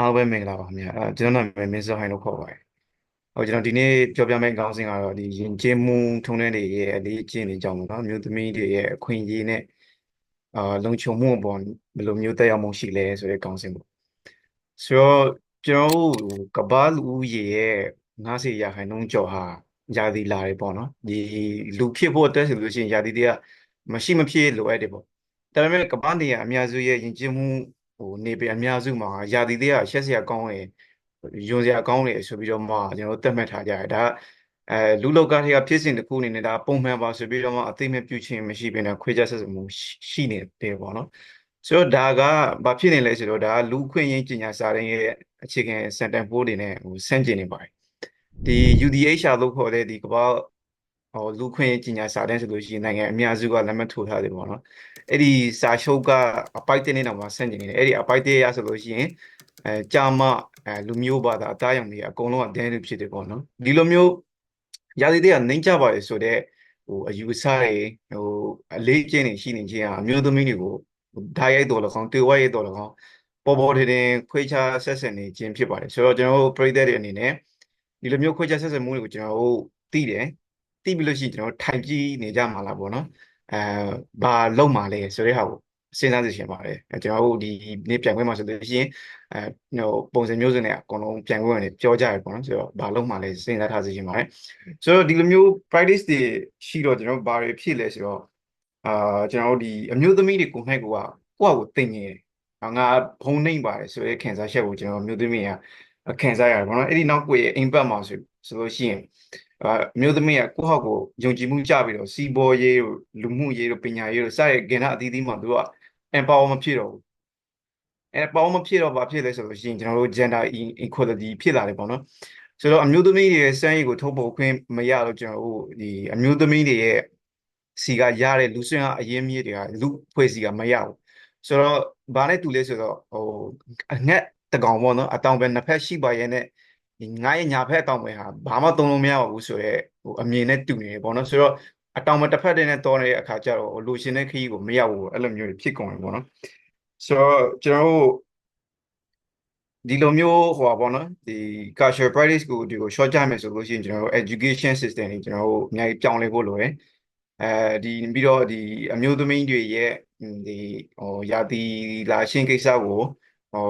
အားပဲမင်္ဂလာပါခင်ဗျာအဲကျွန်တော်နာမည်မင်းစောဟိုင်းလို့ခေါ်ပါတယ်ဟိုကျွန်တော်ဒီနေ့ပြောပြမယ့်ခေါင်းစဉ်ကတော့ဒီယဉ်ကျေးမှုထုံးတမ်းတွေရဲ့အလေးအကျင့်တွေကြောင့်ပေါ့နော်မြို့သမီးတွေရဲ့အခွင့်အရေးနဲ့အာလုံခြုံမှုအပေါ်ဘယ်လိုမျိုးသက်ရောက်မှုရှိလဲဆိုတဲ့ခေါင်းစဉ်ပေါ့ဆိုတော့ကျွန်တော်တို့ကမ္ဘာလူဦးရေရဲ့90ရာခိုင်နှုန်းကျော်ဟာယာသီလာတွေပေါ့နော်ဒီလူဖြစ်ဖို့အတွက်ဆိုလို့ရှိရင်ယာသီတွေကမရှိမဖြစ်လိုအပ်တယ်ပေါ့ဒါပေမဲ့ကမ္ဘာနေရာအများစုရဲ့ယဉ်ကျေးမှု ဟိုနေပြည်အများစုမှာယာသီတွေကရှက်စရာကောင်းတယ်ယွန်စရာကောင်းတယ်ဆိုပြီးတော့မှကျွန်တော်တို့သတ်မှတ်ထားကြတယ်ဒါအဲလူလောကထဲကဖြစ်စဉ်တစ်ခုအနေနဲ့ဒါပုံမှန်ပါဆိုပြီးတော့မှအသိမဲ့ပြုခြင်းမရှိဘဲနဲ့ခွဲခြားဆက်ဆံမှုရှိနေတယ်ပေါ့နော်ဆိုတော့ဒါကဘာဖြစ်နေလဲဆိုတော့ဒါကလူခွင့်ရင်းကြီးညာစာရင်းရဲ့အခြေခံစံတန်ဖိုးတွေနဲ့ဟိုဆန့်ကျင်နေပါတယ်ဒီ UDHR လို့ခေါ်တဲ့ဒီကမ္ဘာ ဟိုလူခွင့်ကြီးညာစာတန်းဆိုလို့ရှိရင်နိုင်ငံအများစုကလက်မှတ်ထိုးထားတယ်ပေါ့နော်အဲ့ဒီစာချုပ်ကအပိုက်တဲ့နေတော့မှဆန့်ကျင်နေတယ်အဲ့ဒီအပိုက်တဲ့ရဆိုလို့ရှိရင်အဲကြာမအဲလူမျိုးဘာသာအသားရောင်တွေအကုန်လုံးကဒန်းလူဖြစ်တယ်ပေါ့နော်ဒီလိုမျိုးရာသီတွေကနှိမ့်ကြပါလေဆိုတော့ဟိုအယူဆတွေဟိုအလေးကျင့်နေရှိနေခြင်းအမျိုးသမီးတွေကိုဓာတ်ရိုက်တော်၎င်းတေဝါရိုက်တော်၎င်းပေါ်ပေါ်ထင်ထင်ခွေးခြားဆက်ဆံနေခြင်းဖြစ်ပါတယ်ဆိုတော့ကျွန်တော်တို့ပြည်သက်တွေအနေနဲ့ဒီလိုမျိုးခွေးခြားဆက်ဆံမှုတွေကိုကျွန်တော်တို့သိတယ် သိပြီးလို့ရှိရင်ကျွန်တော်ထိုင်ကြည့်နေကြမှာလားပေါ့နော်အဲဘာလုံးမှာလဲဆိုတဲ့ဟာကိုစဉ်းစားစီရှင်ပါတယ်အဲကျွန်တော်တို့ဒီနေ့ပြန်ခွင့်မှာဆိုလို့ရှိရင်အဲဟိုပုံစံမျိုးစုံနဲ့အကုန်လုံးပြန်ခွင့်နဲ့ပြောကြရပေါ့နော်ဆိုတော့ဘာလုံးမှာလဲစဉ်းစားထားစီရှင်ပါတယ်ဆိုတော့ဒီလိုမျိုး practice တွေရှိတော့ကျွန်တော်ဘာတွေဖြစ်လဲဆိုတော့အာကျွန်တော်တို့ဒီအမျိုးသမီးတွေကိုနိုင်ကိုကကိုယ့်အကိုသိနေတယ်ငါဘုံနှိမ့်ပါတယ်ဆိုတဲ့ခံစားချက်ကိုကျွန်တော်မျိုးသမီးကခံစားရတယ်ပေါ့နော်အဲ့ဒီနောက်ကိုရဲ့ impact မှာဆိုဆိုလို့ရှိရင် အာမျိုးသမီးကကိုယ့်ဟောက်ကိုယုံကြည်မှုကြပြီးတော့စီးပေါ်ရေးတို့လူမှုရေးတို့ပညာရေးတို့စတဲ့ကဏ္ဍအသီးသီးမှာသူက empower မဖြစ်တော့ဘူးအဲ empower မဖြစ်တော့ဘာဖြစ်လဲဆိုလို့ရှိရင်ကျွန်တော်တို့ gender equality ဖြစ်လာတယ်ပေါ့နော်ဆိုတော့အမျိုးသမီးတွေရဲ့စမ်းရည်ကိုထုတ်ပေါ်ခွင့်မရတော့ကျွန်တော်တို့ဒီအမျိုးသမီးတွေရဲ့စီကရတဲ့လူဆွမ်းအရင်မြစ်တွေကလူဖွဲ့စီကမရဘူးဆိုတော့ဘာနဲ့တူလဲဆိုတော့ဟိုအငှက်တကောင်ပေါ့နော်အတောင်ပဲနှစ်ဖက်ရှိပါရဲ့နဲ့ဒီ ငါရဲ့ညာဖက်အတောင်ပဲဟာဘာမှသုံးလို့မရပါဘူးဆိုတော့ဟိုအမြင်နဲ့တူနေတယ်ပေါ့နော်ဆိုတော့အတောင်မတစ်ဖက်တည်းနဲ့တော်နေတဲ့အခါကျတော့လိုချင်တဲ့ခရီးကိုမရဘူးအဲ့လိုမျိုးဖြစ်ကုန်တယ်ပေါ့နော်ဆိုတော့ကျွန်တော်တို့ဒီလိုမျိုးဟိုပါပေါ့နော်ဒီ cultural practice ကိုဒီကို short ကြမယ်ဆိုလို့ရှိရင်ကျွန်တော်တို့ education system တွေကျွန်တော်တို့အများကြီးပြောင်းလဲဖို့လိုတယ်အဲဒီပြီးတော့ဒီအမျိုးသမီးတွေရဲ့ဒီဟိုယာတီလာရှင်းကိစ္စကိုဟို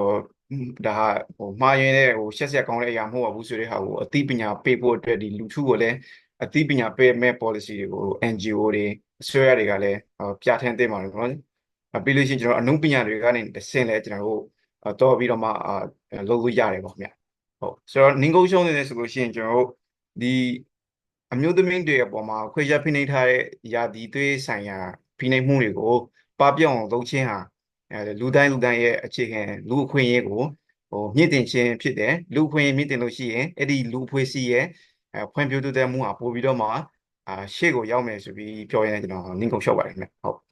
ဒါဟိုမှားရင်တဲ့ဟိုရှက်ဆက်ကောင်းတဲ့အရာမဟုတ်ဘူးဆိုတဲ့ဟာကိုအသိပညာပေးဖို့အတွက်ဒီလူထုကိုလည်းအသိပညာပေးမဲ့ policy တွေကို NGO တွေအစိုးရတွေကလည်းပြဋ္ဌာန်းသင့်ပါတယ်နော်ပြီးလို့ရှိရင်ကျွန်တော်အနုပညာတွေကနေတဆင့်လဲကျွန်တော်တို့တော့ပြီးတော့မှလုပ်လို့ရတယ်ပေါ့ခင်ဗျဟုတ်ဆိုတော့နင်းကုန်းရှုံးနေတယ်ဆိုလို့ရှိရင်ကျွန်တော်တို့ဒီအမျိုးသမီးတွေအပေါ်မှာခွေရဖိနှိပ်ထားတဲ့ယာတီသွေးဆိုင်ရာဖိနှိပ်မှုတွေကိုပပျောက်အောင်လုပ်ခြင်းဟာအဲ လူတိုင်းလူတိုင်းရဲ့အခြေခံလူအခွင့်အရေးကိုဟိုမြင့်တင်ခြင်းဖြစ်တယ်လူအခွင့်အရေးမြင့်တင်လို့ရှိရင်အဲ့ဒီလူအဖွဲ့အစည်းရဲ့အဲဖွံ့ဖြိုးတိုးတက်မှုဟာပို့ပြီးတော့မှအာရှေ့ကိုရောက်မယ်ဆိုပြီးပြောရရင်ကျွန်တော်နင်းကုန်လျှောက်ပါတယ်ခင်ဗျဟုတ်